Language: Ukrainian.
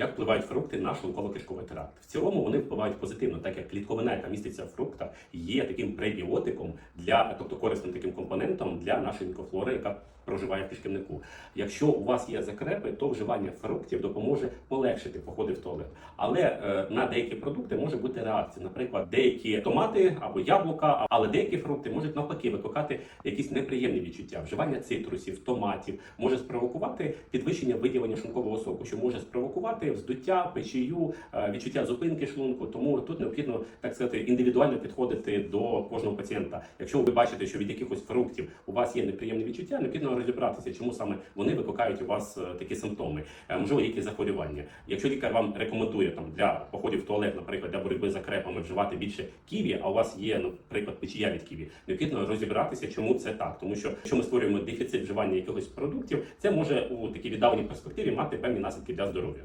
Як впливають фрукти на шлунково-кишковий тракт? В цілому вони впливають позитивно, так як клітковина, яка міститься в фруктах, є таким пребіотиком для, тобто корисним таким компонентом для нашої мікрофлори, яка проживає в кишківнику. Якщо у вас є закрепи, то вживання фруктів допоможе полегшити походи в туалет. Але е, на деякі продукти може бути реакція. Наприклад, деякі томати або яблука, але деякі фрукти можуть навпаки викликати якісь неприємні відчуття. Вживання цитрусів, томатів може спровокувати підвищення виділення шлункового соку, що може спровокувати вздуття, печію, е, відчуття зупинки шлунку. Тому тут необхідно так сказати індивідуально підходити до кожного пацієнта. Якщо ви бачите, що від якихось фруктів у вас є неприємне відчуття, необхідно розібратися, чому саме вони викликають у вас е, такі симптоми. Е, Можливо, які захворювання. Якщо лікар вам рекомендує там для походів в туалет, наприклад, для боротьби з закрепами вживати більше ківі, а у вас є, наприклад, печія від ківі, необхідно розібратися, чому це так. Тому що якщо ми створюємо дефіцит вживання якихось продуктів, це може у такій віддаленій перспективі мати певні наслідки для здоров'я.